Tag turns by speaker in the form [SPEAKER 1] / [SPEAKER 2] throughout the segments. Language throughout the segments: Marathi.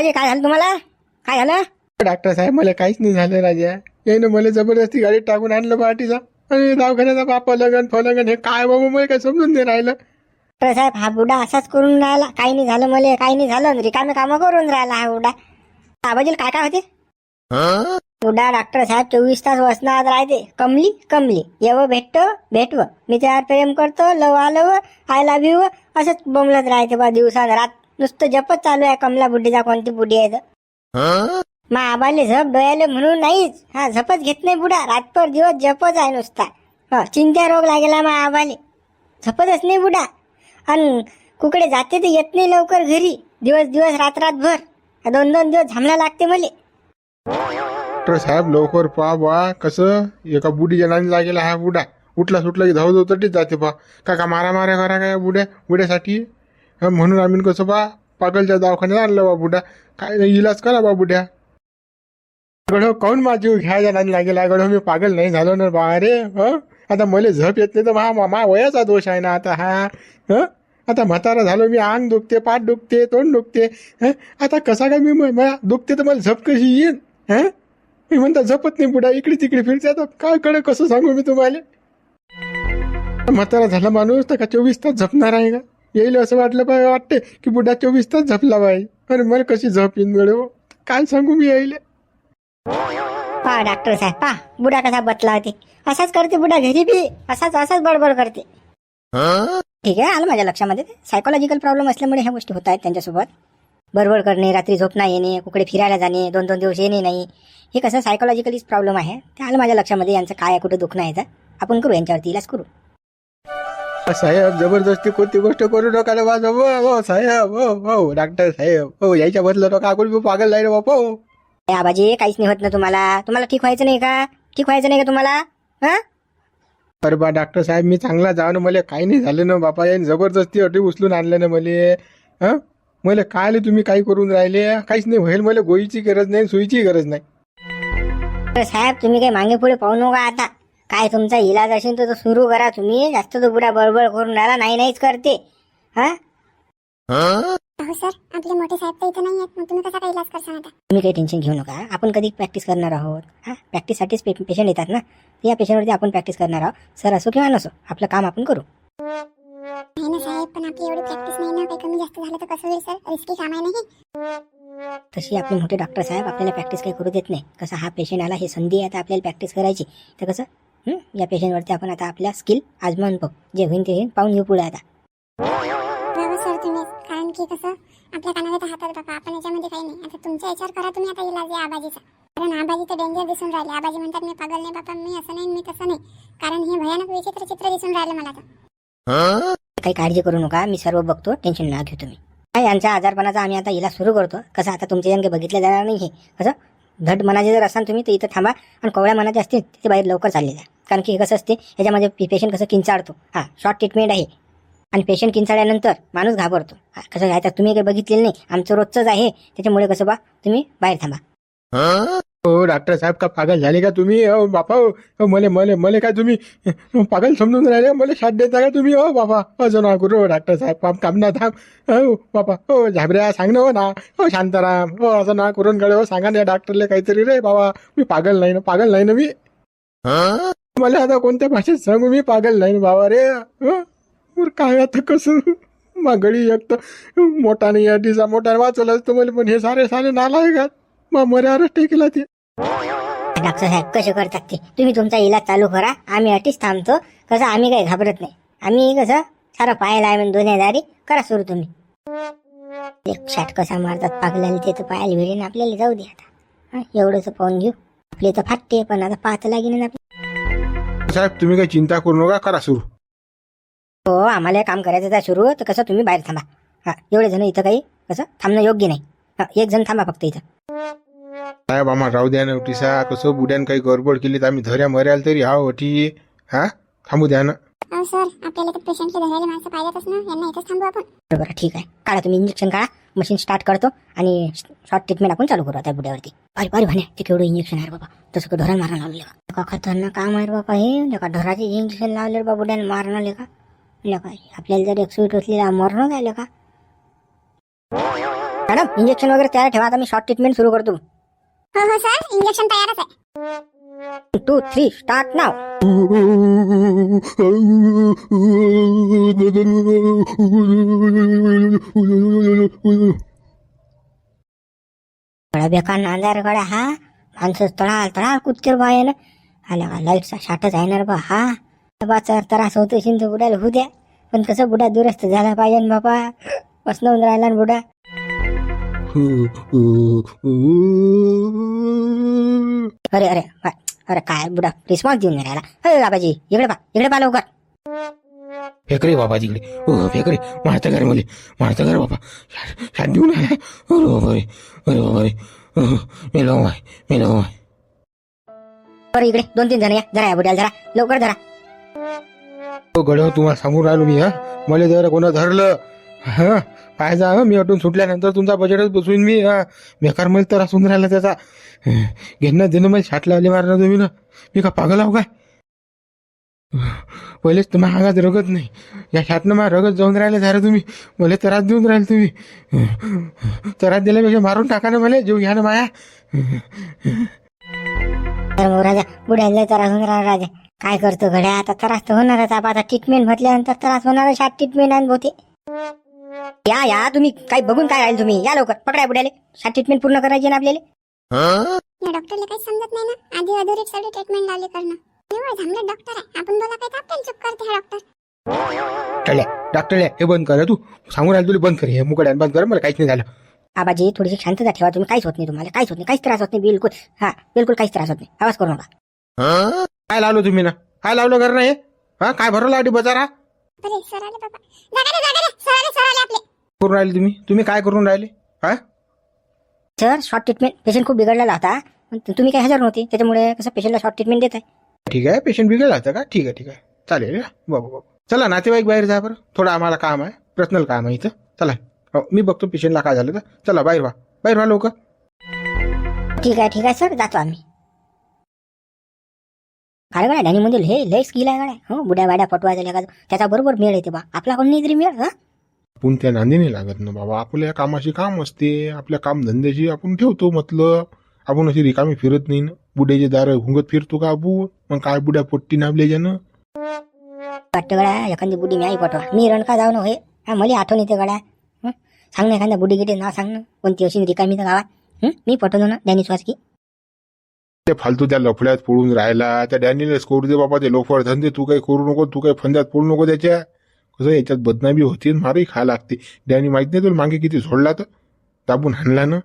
[SPEAKER 1] आबाजी काय झालं तुम्हाला? काय झालं?
[SPEAKER 2] डॉक्टर साहेब मला काहीच नाही झालं राजा. यानं मला जबरदस्ती गाडीत टाकून आणलं पार्टीचा. आणि दवाखान्याचा बापा लगन फलगन हे काय बाबा मला काय समजून नाही राहिलं.
[SPEAKER 1] डॉक्टर साहेब हा बुडा असाच करून राहिला. काही नाही झालं मला काही नाही झालं. रिकामे कामं करून राहिला हा बुडा. आबाजीला काय काय होते. बुडा डॉक्टर साहेब चोवीस तास वसनात राहते. कमली कमली. येव भेटतो भेटव. मी त्यावर प्रेम करतो लव आलव आय लव्ह यू. असंच बोंबलत राहते बा दिवसा रात. नुसतं जपच चालू आहे कमला बुड्डीचा कोणती बुड्डी आहे तर. मग आबाले झप डोळ्याले म्हणून नाहीच. हा झपच घेत नाही बुडा. रातभर दिवस जपच आहे नुसता. हा चिंत्या रोग लागेला मग आबाले. झपतच नाही बुडा. आणि कुकडे जाते तर येत नाही लवकर घरी. दिवस दिवस रात रातभर दोन दोन दिवस थांबला लागते मले.
[SPEAKER 2] डॉक्टर साहेब लवकर पहा बा कसं? एका बुडीच्या नाणी लागेला हा बुडा. उठला सुटला की धाव धाव तटीच जाते बा का का मारा मारा करा काय बुड्या? बुड्यासाठी? हं, म्हणून आम्ही कसं बा पागलच्या दवाखान्यात आणलं बाबुड्या काय नाही इलाज करा बा गडो गड काऊन माझी घ्यायला नाही लागेला? गड मी पागल नाही झालो ना बा अरे हं? आता मला झप येत नाही तर मा मा वयाचा दोष आहे ना आता हा? हं? आता म्हातारा झालो मी अंग दुखते पाठ दुखते तोंड दुखते हं? आता कसा काय मी दुखते तर मला झप कशी येईन हं? मी म्हणता झपत नाही पुढे इकडे तिकडे फिरते आता काय कडे कसं सांगू मी तुम्हाला? म्हातारा झाला माणूस तर का चोवीस तास झपणार आहे का? येईल असं वाटलं पाहिजे वाटते की बुडा चोवीस तास झपला पाहिजे अरे मला कशी झप येईन गडे हो? काय सांगू मी येईल
[SPEAKER 1] पा डॉक्टर साहेब पा बुडा कसा बतला होते असाच करते बुडा घरी बी असाच असाच बडबड करते. ठीक आहे आलं माझ्या लक्षामध्ये. सायकोलॉजिकल प्रॉब्लेम असल्यामुळे ह्या गोष्टी होत आहेत त्यांच्यासोबत. बडबड करणे रात्री झोप नाही येणे कुकडे फिरायला जाणे दोन दोन दिवस येणे नाही. हे कसं सायकोलॉजिकलीच प्रॉब्लेम आहे. ते आलं माझ्या लक्षामध्ये यांचं काय कुठं दुखणं आहे तर आपण करू यांच्यावरती इलाज करू.
[SPEAKER 2] साहेब जबरदस्ती कोणती गोष्ट करू नका रे माझं. हो हो साहेब हो हो डॉक्टर साहेब. हो याच्या बदलं नका आपण बी पागल नाही रे बापा. हो
[SPEAKER 1] ए आबाजी काहीच नाही होत ना तुम्हाला. तुम्हाला ठीक व्हायचं नाही का? ठीक व्हायचं नाही का तुम्हाला? हा?
[SPEAKER 2] अरे बा डॉक्टर साहेब मी चांगला जाऊ ना मला काही नाही झालं ना बापा. याने जबरदस्ती अटी उचलून आणलं ना मले. हं? मला काय आले तुम्ही काही करून राहिले? काहीच नाही होईल मला गोळीची गरज नाही सुईची गरज नाही.
[SPEAKER 1] तर साहेब तुम्ही काही मागे पुढे पाहू नका आता. काय तुमचा इलाज असेल तर तो सुरू करा तुम्ही. जास्त तो बुडा बडबड करून राहिला नाही नाहीच करते. हा?
[SPEAKER 3] अहो सर आपले मोठे साहेब तर इथं नाही आहेत मग तुम्ही कसा काय इलाज करसान आता?
[SPEAKER 1] तुम्ही काही टेन्शन घेऊ नका. आपण कधी प्रॅक्टिस करणार आहोत? हा? प्रॅक्टिससाठीच पे पेशंट येतात ना? या पेशंटवरती आपण प्रॅक्टिस करणार आहोत. सर असो किंवा नसो आपलं काम आपण करू.
[SPEAKER 3] ना साहेब पण आपली एवढी प्रॅक्टिस नाही ना. काही कमी जास्त झालं तर कसं होईल सर? रिस्की काम आहे नाही
[SPEAKER 1] तशी आपले मोठे डॉक्टर साहेब आपल्याला प्रॅक्टिस काही करू देत नाही. कसं हा पेशंट आला ही संधी आहे आता आपल्याला प्रॅक्टिस करायची. तर कसं? या पेशंटवरती आपण आता आपल्या स्किल आजमावून पाहू जे होईल ते होईल पाहून घेऊ पुढे आता.
[SPEAKER 3] बरोबर सर तुम्ही कारण की कसं आपल्या कानाला तर हातात बाबा आपण याच्यामध्ये काही नाही. आता तुमच्या याच्यावर करा तुम्ही आता इलाज या आबाजीचा. कारण आबाजी तर डेंजर दिसून राहिले. आबाजी म्हणतात मी पागल नाही बाबा मी असं नाही मी तसं नाही. कारण हे भयानक विचित्र चित्र दिसून राहिलं मला तर.
[SPEAKER 1] काही काळजी करू नका. मी सर्व बघतो. टेन्शन ना घेऊ तुम्ही. काय यांच्या आजारपणाचा आम्ही आता इलाज सुरू करतो. कसं आता तुमचे अंगे बघितले जाणार नाही हे कसं? धड मनाचे जर असाल तुम्ही तर इथं थांबा आणि कवळ्या मनाचे असतील तिथे बाहेर लवकर चालले जा. कारण की हे कसं असते याच्यामध्ये पेशंट कसं किंचाळतो. हा शॉर्ट ट्रीटमेंट आहे. आणि पेशंट किंचाळल्यानंतर माणूस घाबरतो. कसं आहे, तुम्ही काही बघितलेलं नाही. आमचं रोजचंच आहे. त्याच्यामुळे कसं बा तुम्ही बाहेर थांबा.
[SPEAKER 2] हो डॉक्टर साहेब का पागल झाले का तुम्ही? हो बापा हो. हो मले मले मले काय तुम्ही? हो, पागल समजून राहिले. मला शाट देता का तुम्ही? हो बापा. असं ना गुरु डॉक्टर साहेब काम काम ना थांब. हो बापा. हो झाबऱ्या सांग ना हो ना. हो शांताराम. हो असं ना करून गळे. हो सांगा ना डॉक्टरले काहीतरी रे बाबा. मी पागल नाही ना पागल नाही ना मी. मला आता कोणत्या भाषेत सांगू? मी पागल नाही ना बाबा रे. हो, काय आता कसं? मागळी एक तर मोठा नाही अडीचा मोठा वाचवला असतो मला पण हे सारे सारे नाला आहे का मग मर्यादाच टेकला ते.
[SPEAKER 1] डॉक्टर साहेब कसे करतात ते? तुम्ही तुमचा इलाज चालू करा. आम्ही अटीच थांबतो. कसं आम्ही काही घाबरत नाही. आम्ही कसं सारं पाहायला आहे म्हणून दुनियादारी करा सुरू तुम्ही. एक शॉट कसा मारतात पागल्याला ते तर पाहायला भेटेन आपल्याला. जाऊ दे आता. हं, एवढंच पाहून घेऊ. आपले तर फाटते पण आता पाहता लागेल.
[SPEAKER 2] साहेब तुम्ही काही चिंता करू नका करा सुरू.
[SPEAKER 1] हो आम्हाला हे काम करायचं आहे सुरू. तर कसं तुम्ही बाहेर थांबा. हा एवढे जण इथं काही कसं थांबणं योग्य नाही. हा एक जण थांबा फक्त इथं.
[SPEAKER 2] साहेब आम्हाला राहू द्या ना उठीसा कसं बुड्यान काही गडबड केली तर आम्ही धऱ्या मर्याल तरी हा ओटी हा थांबू द्या ना
[SPEAKER 3] अहो सर आपल्याला तर पेशंटला धरायला माणसं पाहिजेतच ना यांना इथंच थांबू आपण
[SPEAKER 1] बरं बरं ठीक आहे काढा तुम्ही इंजेक्शन काढा मशीन स्टार्ट करतो आणि शॉर्ट ट्रीटमेंट आपण चालू करू आता बुड्यावरती अरे अरे म्हणे ते केवढं इंजेक्शन आहे रे बाबा तसं का ढोराला मारणं लावले का का खतरनाक काम आहे रे बाबा हे का ढोराचे इंजेक्शन लावले रे बाबा बुड्याला मारणं ले का ले का आपल्याला जर एक सुई टोचलेला मरणं झालं का मॅडम इंजेक्शन वगैरे तयार ठेवा आता मी शॉर्ट ट्रीटमेंट सुरू करतो
[SPEAKER 3] हो हो सर इंजेक्शन तयारच आहे.
[SPEAKER 1] टू थ्री स्टार्ट नाव बेकार नांदार गळा हा? माणसं तळा तळा कुत्तर बाय ना आला का? लाईटचा शाटच आहे ना बा हा? बाचा त्रास होतो शिंद बुडाला होऊ द्या. पण कसं बुडा दुरस्त झाला पाहिजे ना बाबा. बसणं राहिला ना बुडा. अरे अरे अरे काय बुडा रिस्पॉन्स देऊन राहिला. अरे बाबाजी इकडे पा इकडे पा लवकर.
[SPEAKER 2] फेक रे बाबा तिकडे. हो फेक रे मारता घर मुले? मारता घर बाबा? शाट देऊन आला. अरे बाबा रे अरे बाबा रे. मेलो माय मेलो माय
[SPEAKER 1] बरं इकडे दोन तीन जण या. जरा या बुड्याला जरा. लवकर जरा.
[SPEAKER 2] हो गड तुम्हाला सांगून राहिलो मी हा. मला जर कोणा धरलं. हा पाय जा हं, मी अटून सुटल्यानंतर तुमचा बजेटच बसवीन मी हा. बेकार मला तर असून राहिला त्याचा. घेणं देणं मला शाट लावले मारणार तुम्ही ना. मी का पागल आहो काय? पहिलेच तुम्हा आगात रगत नाही. या शाटनं मला रगत जाऊन राहिले झालं तुम्ही. मला त्रास देऊन राहिले तुम्ही. त्रास दिल्यापेक्षा मारून टाका ना मला जीव घ्या ना माया.
[SPEAKER 1] तर मग राजा बुड्याला त्रास राहिला राजा. काय करतो घड्या आता त्रास तर होणारच. आपण आता ट्रीटमेंट म्हटल्यानंतर त्रास होणार शाट ट्रीटमेंट आणि होते या या तुम्ही काही बघून काय राहील तुम्ही? या लवकर. पकडाय बुड्याले. शाट ट्रीटमेंट पूर्ण करायची ना आपल्याला?
[SPEAKER 3] या डॉक्टरला काही समजत नाही ना. आधी अधुरी सगळी ट्रीटमेंट लावली करणं. निवळ झामले डॉक्टर आहे. आपण बोला काय तर आपल्याला चुप करते हा डॉक्टर
[SPEAKER 2] टळ्या डॉक्टर हे बंद कर. हं तू सांगून तुला बंद कर. हे मुकड्यान बंद कर. मला काहीच नाही झालं.
[SPEAKER 1] आबाजी थोडीशी शांतता ठेवा. तुम्ही काहीच होत नाही तुम्हाला. काहीच होत नाही. काहीच त्रास होत नाही. बिलकुल. हा बिलकुल काहीच त्रास होत नाही. आवाज करू नका.
[SPEAKER 2] काय लावलं तुम्ही ना? काय लावलं कर ना हे हा काय भरवलं आधी बजारा?
[SPEAKER 3] सर आले बाबा. जागा रे जागा रे सर आले सर आले आपले
[SPEAKER 2] करून राहिले तुम्ही? तुम्ही काय करून राहिले? हा?
[SPEAKER 1] सर शॉर्ट ट्रीटमेंट पेशंट खूप बिघडलेला होता. पण तुम्ही काही हजर नव्हते. त्याच्यामुळे कसं पेशंटला शॉर्ट ट्रीटमेंट देत आहे
[SPEAKER 2] ठीक आहे. पेशंट बिघडला होता का? ठीक आहे ठीक आहे. चालेल. बाबू बाबू चला नातेवाईक बाहेर जा बरं. थोडं आम्हाला काम आहे. पर्सनल काम आहे इथं. चला. हो मी बघतो पेशंटला काय झालं तर. चला बाहेर व्हा. बाहेर व्हा लवकर.
[SPEAKER 1] ठीक आहे ठीक आहे सर जातो आम्ही. काय गड्या डॅनी म्हणजे हे लय स्किल आहे गड्या. हो बुड्या बाड्या पटवायचा लेखा त्याचा बरोबर मेळ येते बा. आपला कोण नाही तरी मेळ हा?
[SPEAKER 2] आपण त्या नांदी नाही लागत ना. बाबा आपल्या कामाशी काम असते आपल्या काम धंद्याशी आपण ठेवतो मतलब. आपण अशी रिकामी फिरत नाही ना. बुड्याचे दार घुंगत फिरतो का आपण? मग काय बुड्या पोट्टी नाबल्या ज्यानं?
[SPEAKER 1] वाटतं गड्या एखादी बुडी मी आई पटवा मी रणका जाऊ ना होय. हा मला आठवण येते गड्या. हं? सांग ना एखाद्या बुडी गिटे नाव सांग ना. कोणती अशी रिकामी तर गावात. हं? मी पटवतो ना डॅनी की
[SPEAKER 2] ते फालतू त्या लफड्यात पडून राहिला. त्या डॅनीला स्कोर दे बाबा ते लोफर धंदे तू काही करू नको तू काही फंद्यात पडू नको त्याच्या. कसं याच्यात बदनामी होती मारही खा लागते. डॅनी माहीत नाही तुला मागे किती सोडला तर. दाबून हाणला ना.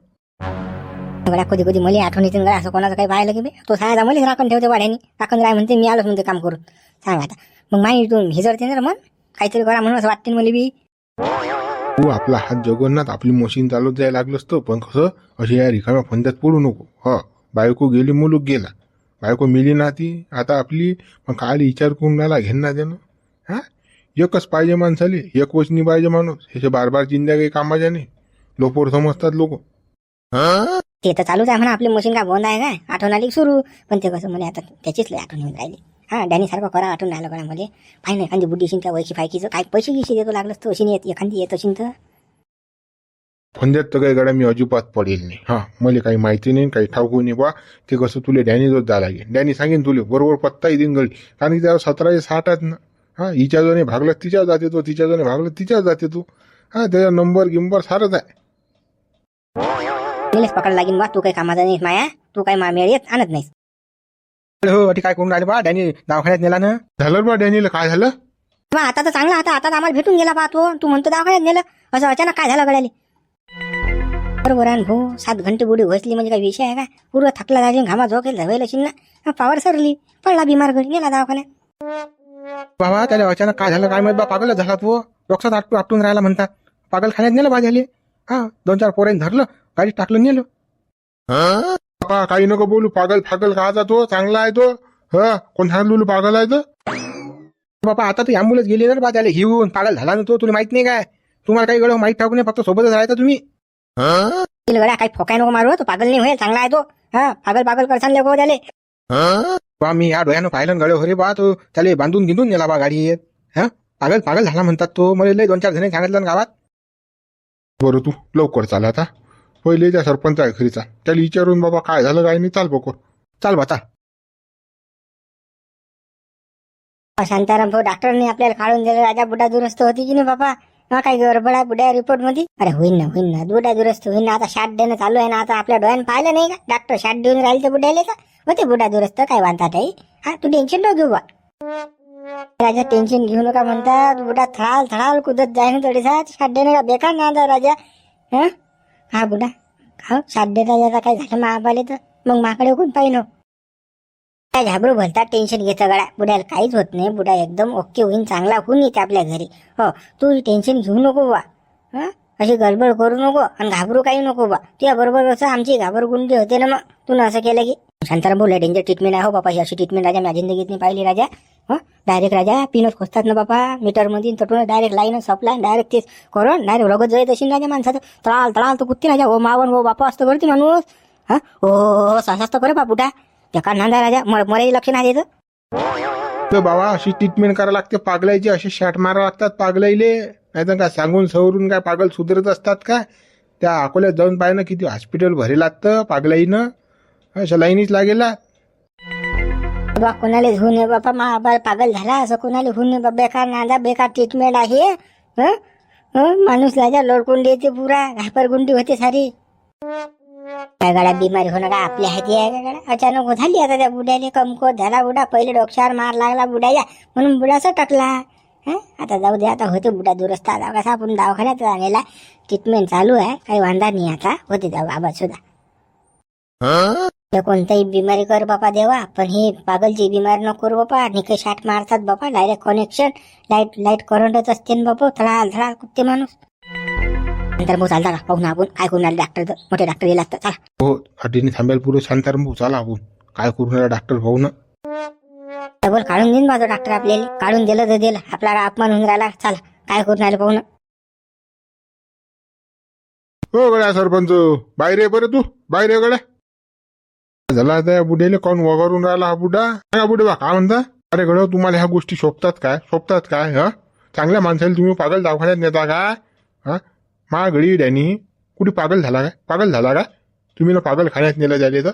[SPEAKER 1] गड्या कधी कधी मला आठवण येते गड्या असं कोणाचं काही पाहिलं की बे? तो सायदा मलाच राखून ठेवते वाड्यानी. राखून राय म्हणते मी आलोच म्हणते काम करून. सांग आता. मग माही तू हिजरते ना मन? काहीतरी करा म्हणून असं वाटते मला बी.
[SPEAKER 2] तू आपला हात जगन्नाथ आपली मशीन चालवत जायला लागलं असतं पण कसं? अशी या रिकाम्या फंद्यात पडू नको. ह. बायको गेली मुलूक गेला. बायको मिली ना ती. आता आपली मग काय विचार करून राहिला घेणं देणं. हा? एकच पाहिजे माणसाले एक वचनी पाहिजे माणूस. हे बार बार चिंध्या काही कामाच्या नाही. लोपोर समजतात लोक.
[SPEAKER 1] ते तर चालूच आहे म्हणा आपली मशीन काय बंद आहे काय? आठवण आली सुरू. पण ते कसं मला आता त्याचीच लय आठवण येऊन राहिली. हा डॅनी सारखं करा आठवण राहिलं गड्या मला पाहिजे एखादी बुड्डी त्या वैकी फायकीचं. काय पैसे गिशी देतो लागलं तर अशी येत एखादी येत असेल तर
[SPEAKER 2] फंद्यात तर काही गड्या मी अजिबात पडेल नाही. हा मला काही माहिती नाही काही ठाऊक नाही बा ते कसं तुले डॅनी जोत जा लागेल. डॅनी सांगेन तुले बरोबर पत्ता येईन गळी. कारण की त्याला सतराशे साठ आहेत ना. हा हिच्या जोने भागलं तिच्यावर जाते तो तिच्या जोने भागलं तिच्यावर जाते तू हा त्याचा नंबर गिंबर सारच आहे.
[SPEAKER 1] मिलेच पकड लागेल बा तू काही कामाचा नाही माया. तू काही मामेळ येत आणत नाहीस.
[SPEAKER 2] हो अटी काय करून राहिले बा? डॅनी दवाखान्यात नेला ना? झालं बा डॅनीला काय झालं?
[SPEAKER 1] मग आता तर चांगला आता आता तर आम्हाला भेटून गेला बा तो. तू म्हणतो दवाखान्यात नेलं. असं अचानक काय झालं गड्याले? बरोबर आहे ना भाऊ. सात घंटे बुडी घोसली म्हणजे काय विषय आहे काय पूर्व थकला जायची घामा झोकेल धवेल अशी ना. पावर सरली. पडला बिमार घरी नेला दवाखान्यात.
[SPEAKER 2] बाबा त्याला अचानक काय झालं? काय माहीत बा पागल झाला तो. रक्षात आपटून आपटून राहिला म्हणतात पागल खाण्यात नेलं बा झाले. हा दोन चार पोरांनी धरलं गाडीत टाकलं नेलं. बाबा काही नको बोलू पागल फागल काचा तो? चांगला आहे तो. हा कोण लुलू पागल आहे तर बाबा आता तू ॲम्ब्युलन्स गेली ना बा त्याला घेऊन. पागल झाला ना तो तुला माहीत नाही काय? तुम्हाला काही गळ माहीत ठाकू नाही फक्त सोबतच राहायचा तुम्ही.
[SPEAKER 1] गड्या काही फोकाय नको मारू तो पागल नाही होईल चांगला आहे तो. हा पागल पागल करसान लोक त्याले.
[SPEAKER 2] बा मी या डोळ्यानं पाहिलं गडे हो रे बा तो त्याला बांधून गिंधून नेला बा गाडीत हा? पागल पागल झाला म्हणतात तो. मला लय दोन चार जण सांगितलं ना गावात. बरं तू लवकर चाल आता. पहिले त्या सरपंच आहे घरी चाल त्याला विचारून बाबा काय झालं काय नाही चाल बघ चाल बा चाल
[SPEAKER 1] शांताराम भाऊ डॉक्टरने आपल्याला काढून दिलं. राजा बुडा दुरुस्त होती की नाही बाबा? हा काय गडबड आहे बुड्या रिपोर्टमध्ये? अरे होईन ना होईन ना. बुड्या दुरुस्त होईन ना. आता शाट देणं चालू आहे ना. आता आपल्या डोळ्यानं पाहिलं नाही का? डॉक्टर शाट देऊन राहिले तर बुड्याले का होते बुडा दुरुस्त काय बांधतात ताई हा तू टेन्शन न घेऊ बा. राजा टेन्शन घेऊ नका म्हणतात बुडा थळाल थळाल कुदत जाईन थोडीसा शाट देणं का? बेकार ना आता राजा. हा? हा बुडा. हा शाट देता जाता काय झालं? महाबाले तर. मग माकडे कोण पाहिजे काय घाबरू भलता टेन्शन घेतं गड्या. बुड्याला काहीच होत नाही. बुडा एकदम ओके होईन चांगला होऊन येते आपल्या घरी. हो तू टेन्शन घेऊ नको बा अशी गडबड करू नको आणि घाबरू काही नको बा तुझ्या बरोबर असं आमची घाबरगुंडी होते ना मग. तू असं केलं की? शांताराम बोलला डेंजर ट्रीटमेंट आहे हो बापा. ही अशी ट्रीटमेंट राजा माझ्या जिंदगीत नाही पाहिली राजा. हो? हं? डायरेक्ट राजा पिनच खोसतात ना बापा. मीटरमध्ये तटून डायरेक्ट लाईन सप्लाय डायरेक्ट तेच करून डायरेक्ट लगत जाईत अशी राजा माणसाचं. तळाल तळाल तर कुत्ती राजा. हो मावन हो बापा असतं करते माणूस. हा? हो हो, हो, हो सास असतं करे बापुटा त्या का नांदा राजा मराठी लक्ष नाही देत
[SPEAKER 2] तर बाबा अशी ट्रीटमेंट करायला लागते. पागलायची असे शाट मारा लागतात पागलाईले. नाही तर काय सांगून सवरून काय पागल सुधरत असतात का? त्या अकोल्यात जाऊन पाहिलं किती हॉस्पिटल भरे लागतं पागलाईनं. अशा लाईनीच लागेला
[SPEAKER 1] बा कोणाला होऊ नये बापा मा बा पागल झाला असं कोणाला होऊ नये बा बेकार नांदा बेकार ट्रीटमेंट आहे हं? माणूस लाजा लोडकुंडी येते पुरा घापरगुंडी होते सारी. काय गाड्या बिमारी होणं का आहे ती आहे का गाड्या? अचानक झाली आता त्या बुड्याने कमकोत झाला बुडा. पहिले डोक्यावर मार लागला बुड्याच्या म्हणून बुडाचा टकला हं? आता जाऊ दे आता होते बुडा दुरुस्त. आता कसा आपण दवाखान्यात आणलेला ट्रीटमेंट चालू आहे. काही वांधा नाही आता. होते त्या बाबा सुद्धा. ते कोणताही बिमारी कर बापा देवा. पण ही पागलची बिमारी नको करू बापा. निके शाट मारतात बापा. डायरेक्ट कनेक्शन लाइट लाइट करंटच असते ना बापा. थळा थळा कुठते माणूस. नंतर मग चालता का पाहू ना आपण काय करून आले डॉक्टर मोठे डॉक्टर येईल लागतात. चला.
[SPEAKER 2] हो अटीने थांबायला पुरं शांताराम भाऊ चला आपण. काय करून राहिला डॉक्टर भाऊ ना
[SPEAKER 1] डबल काढून देईन माझा डॉक्टर आपल्याला. काढून दिलं तर दिलं. आपला अपमान होऊन राहिला. चला. काय करून आले पाहू ना
[SPEAKER 2] हो गड्या सरपंच. बाहेर ये बरं तू. बाहेर ये गड्या. झाला त्या बुड्याले कोण वगरून राहिला हा बुडा बुडे बा काय म्हणता? अरे गड तुम्हाला ह्या गोष्टी शोभतात काय? शोभतात काय? हा? चांगल्या माणसाला तुम्ही पागल दवाखान्यात नेता का? हा? मा गडी डॅनी कुठे पागल झाला काय पागल झाला का? तुम्ही ना पागल खाण्यात नेलं झाले तर?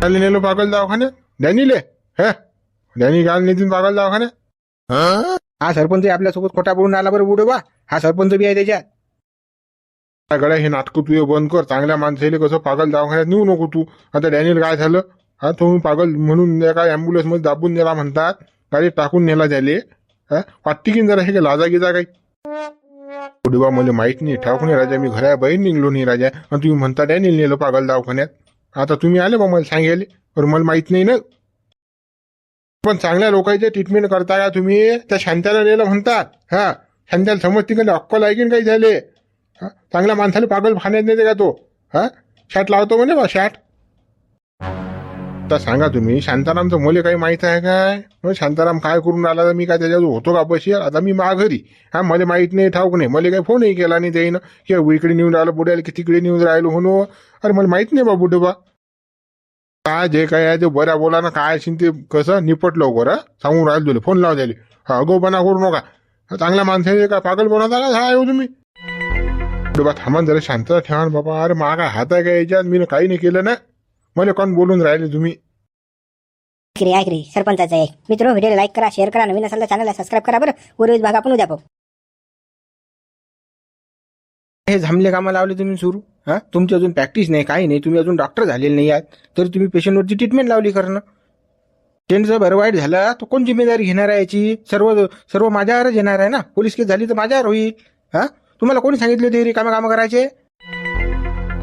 [SPEAKER 2] त्याला नेलं पागल दवाखान्यात? डॅनीले? हे? डॅनी काल नेतील पागल दवाखान्यात?
[SPEAKER 4] हा सरपंच आपल्यासोबत खोटा बोलून आला बरं बुडे बा हा सरपंच बी आहे त्याच्यात.
[SPEAKER 2] काय गड्या हे नाटकं तू बंद कर. चांगल्या माणसाला कसं पागल दवाखान्यात नेऊ नको तू. आता डॅनियल काय झालं? हा तो पागल म्हणून एका अँब्युलन्समध्ये दाबून नेला म्हणतात. गाडी टाकून नेला त्याले हा वाटते की जरा हे काय लाजा गिजा काही? बा मला माहीत नाही ठाऊक नाही राजा मी घरा बाहेर निघलो नाही राजा. आणि तुम्ही म्हणता डॅनियल नेलं पागल दवाखान्यात. आता तुम्ही आले बा मला सांगेल पण मला माहीत नाही ना. पण चांगल्या लोकांचे ट्रीटमेंट करता का तुम्ही? त्या शांत्याला नेलं म्हणतात. हा शांत्याला समजते का अक्कल आहे की काही झाले? हा? चांगल्या माणसाला पागल खाण्यात नेते का तो? हा शाट लावतो म्हणे बा शाट आत्ता सांगा तुम्ही. शांतारामचं मुले काही माहीत आहे काय? मग शांताराम काय करून राहिला? तर मी काय त्याच्यावर होतो का बशी आता मी मा घरी हा मला माहीत नाही ठाऊक नाही. मला काही फोनही केला नाही त्याईनं. किंवा इकडे नेऊन राहिलं बुड्याला की तिकडे नेऊन राहिलो म्हणून. अरे मला माहीत नाही बाबू बुडे बा काय जे काय आहे ते बऱ्या बोला ना काय असेल ते कसं निपट लवकर सांगून राहिलं तुला फोन लावून द्यायला. हा अगोपणा करू नका. चांगला चांगल्या माणसाने का? पागल बनवता का? हा हो येऊ तुम्ही? डोबा थांबा जरा शांतता ठेवा ना बाबा. अरे मागा हात आहे का याच्यात? मी काही नाही केलं ना. मला कोण बोलून राहिले तुम्ही?
[SPEAKER 1] ऐक रे ऐक रे सरपंचाचं आहे. मित्र व्हिडिओ लाईक करा शेअर करा नवीन असेल तर चॅनलला सबस्क्राईब करा बरं. उर्वरित भाग आपण उद्या पाहू.
[SPEAKER 4] हे झामले कामं लावले तुम्ही सुरू? हा? तुमची अजून प्रॅक्टिस नाही काही नाही तुम्ही अजून डॉक्टर झालेले नाही आहात. तरी तुम्ही पेशंटवरची ट्रीटमेंट लावली करणं. पेशंटचं बरं वाईट झालं तर कोण जिम्मेदारी घेणार आहे याची? सर्व सर्व माझ्यावरच येणार आहे ना? पोलीस केस झाली तर माझ्यावर होईल. हा? तुम्हाला कोणी सांगितले ते रिकामे कामं करायचे?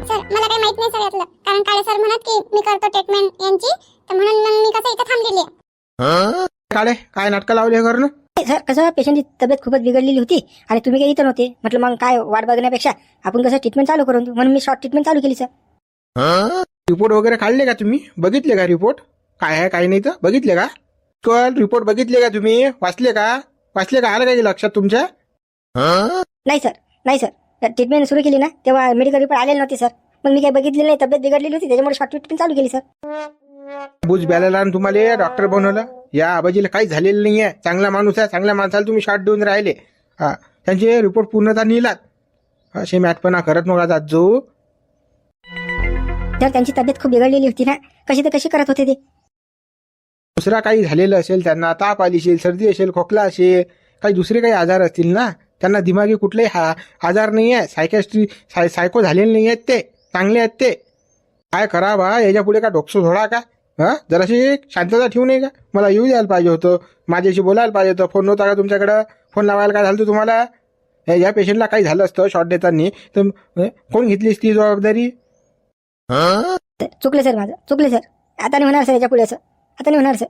[SPEAKER 3] सर मला काही माहीत नाही सर यातलं. कारण काळे सर म्हणत की मी करतो ट्रीटमेंट यांची. तर म्हणून मग मी कसं इथं थांबलेली आहे.
[SPEAKER 4] काळे काय नाटकं लावले हे करणं
[SPEAKER 1] सर कसं पेशंटची तब्येत खूपच बिघडलेली होती. आणि तुम्ही काही इथं नव्हते. म्हटलं मग काय वाट बघण्यापेक्षा आपण कसं ट्रीटमेंट चालू करून देऊ? म्हणून मी शॉर्ट ट्रीटमेंट चालू केली सर.
[SPEAKER 4] रिपोर्ट वगैरे काढले का तुम्ही? बघितले का रिपोर्ट काय आहे काय नाही तर बघितले का? कल रिपोर्ट बघितले का तुम्ही? वाचले का? वाचले का? आलं का हे लक्षात तुमच्या?
[SPEAKER 1] नाही सर. नाही सर. ट्रीटमेंट सुरू केली ना तेव्हा मेडिकल रिपोर्ट आलेले नव्हते सर मग मी काही बघितली नाही तब्येत बिघडलेली होती त्याच्यामुळे शॉर्ट ट्रीटमेंट चालू केली सर
[SPEAKER 4] बुज आणि तुम्हाला डॉक्टर बनवलं. या आबाजीला काही झालेलं नाही आहे चांगला माणूस आहे चांगल्या माणसाला तुम्ही शॉट देऊन राहिले. हा त्यांचे रिपोर्ट पूर्णतः नेलात
[SPEAKER 2] असे मॅटपणा करत नका जात जो.
[SPEAKER 1] तर त्यांची तब्येत खूप बिघडलेली होती ना. कशी तर कशी करत होते ते?
[SPEAKER 2] दुसरा काही झालेलं असेल त्यांना ताप आली असेल सर्दी असेल खोकला असेल काही दुसरे काही आजार असतील ना? त्यांना दिमागी कुठलेही हा आजार नाही आहे सायकॅस्ट्री साय सायको झालेले नाही आहेत ते चांगले आहेत ते. काय करा बा याच्यापुढे का डोकसं झोडा का? हा? जराशी शांतता ठेवू नये का? मला येऊ द्यायला पाहिजे होतं. माझ्याशी बोलायला पाहिजे होतं. फोन नव्हता का तुमच्याकडं? फोन लावायला काय झालं होतं तुम्हाला? हे- या पेशंटला काही झालं असतं शॉर्ट देताना. तर कोण घेतलीस ती जबाबदारी?
[SPEAKER 1] चुकले सर माझं. चुकले सर. आता नाही होणार सर याच्यापुढे असं आता नाही होणार सर.